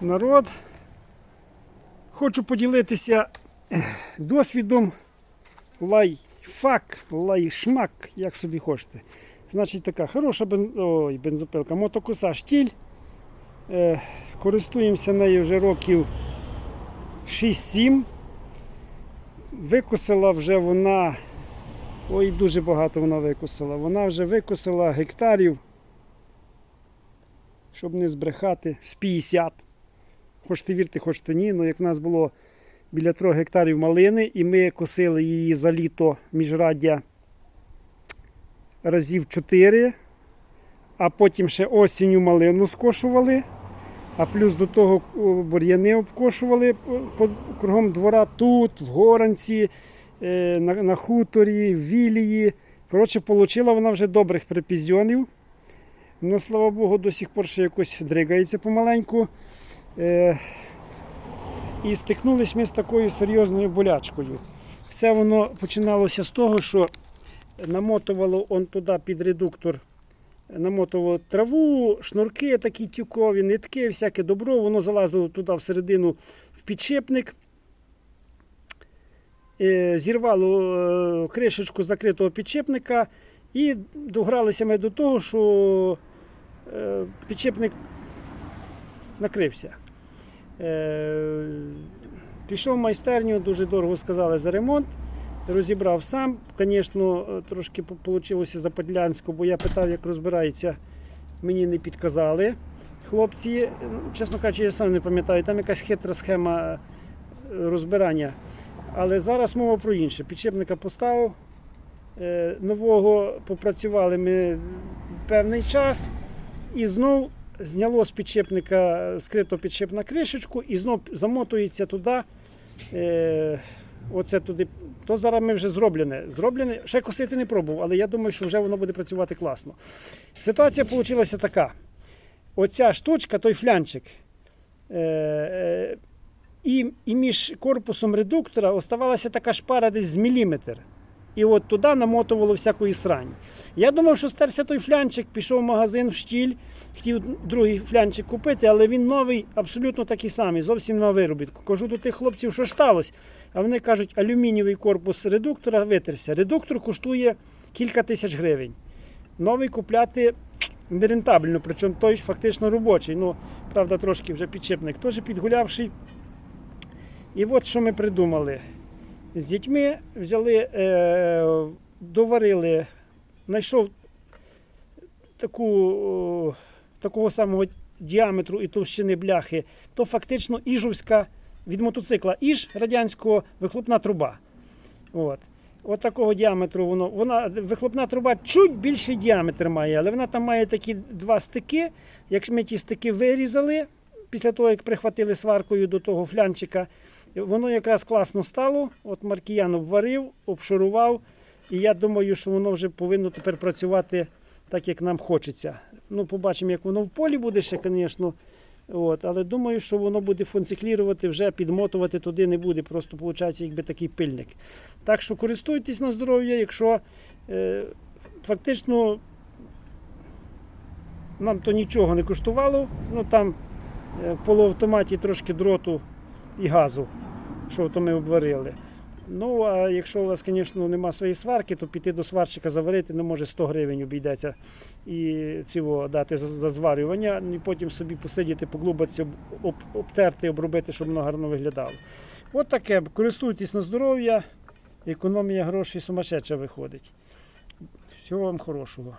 народ. Хочу поділитися досвідом лайфак, лайшмак, як собі хочете. Значить, така хороша бен... Ой, бензопилка, мотокоса штіль. Е, користуємося нею вже років 6-7. Викосила вже вона. Ой, дуже багато вона викосила. Вона вже викосила гектарів, щоб не збрехати, з 50. Хочете вірте, хочете ні. Ну, як в нас було біля 3 гектарів малини, і ми косили її за літо міжраддя разів 4, а потім ще осінню малину скошували. А плюс до того бур'яни обкошували кругом двора тут, в Горанці, е, на, на хуторі, в Вілії. Коротше, отримала вона вже добрих припізйонів. Ну, слава Богу, до сих пор ще якось дригається помаленьку. Е, і стикнулись ми з такою серйозною болячкою. Все воно починалося з того, що намотувало он туди під редуктор, намотувало траву, шнурки такі тюкові, нитки, всяке добро, воно залазило туди всередину в підшипник. Е, Зірвало е, кришечку закритого підшипника і догралися ми до того, що підшипник накрився. Е, Пішов в майстерню, дуже дорого сказали за ремонт. Розібрав сам. Звісно, трошки вийшло западлянсько, бо я питав, як розбирається, мені не підказали. Хлопці, ну, чесно кажучи, я сам не пам'ятаю, там якась хитра схема е, розбирання. Але зараз мова про інше. Підшипника поставив, е, нового попрацювали ми певний час і знов зняло з підшипника скрито підшипна кришечку і знов замотується туди. Е, оце туди. То зараз ми вже зроблене. Зроблене. Ще косити не пробував, але я думаю, що вже воно буде працювати класно. Ситуація вийшла така. Оця штучка, той флянчик. Е, е, і, і між корпусом редуктора оставалася така шпара десь з міліметр. І от туди намотувало всякої срані. Я думав, що стерся той флянчик, пішов в магазин в штіль, хотів другий флянчик купити, але він новий, абсолютно такий самий, зовсім на виробітку. Кажу до тих хлопців, що ж сталося. А вони кажуть, алюмінієвий корпус редуктора витерся. Редуктор коштує кілька тисяч гривень. Новий купляти нерентабельно, причому той фактично робочий. Ну, правда, трошки вже підшипник, теж підгулявший. І от що ми придумали. З дітьми взяли, е, доварили, знайшов таку, такого самого діаметру і товщини бляхи, то фактично іжовська від мотоцикла іж радянського вихлопна труба. От. От такого діаметру воно. Вона, вихлопна труба чуть більший діаметр має, але вона там має такі два стики. Як ми ті стики вирізали, після того, як прихватили сваркою до того флянчика, воно якраз класно стало. От Маркіян обварив, обшурував. І я думаю, що воно вже повинно тепер працювати так, як нам хочеться. Ну, побачимо, як воно в полі буде ще, звісно. От, але думаю, що воно буде функціклірувати, вже підмотувати туди не буде. Просто виходить, якби такий пильник. Так що користуйтесь на здоров'я, якщо е, фактично нам то нічого не коштувало. Ну там е, в полуавтоматі трошки дроту і газу, що то ми обварили. Ну, а якщо у вас, звісно, нема своєї сварки, то піти до сварщика заварити, ну, може 100 гривень обійдеться і цього дати за, за зварювання, і потім собі посидіти, поглубатися, об, об, обтерти, обробити, щоб воно гарно виглядало. От таке. Користуйтесь на здоров'я, економія грошей сумасшедша виходить. Всього вам хорошого.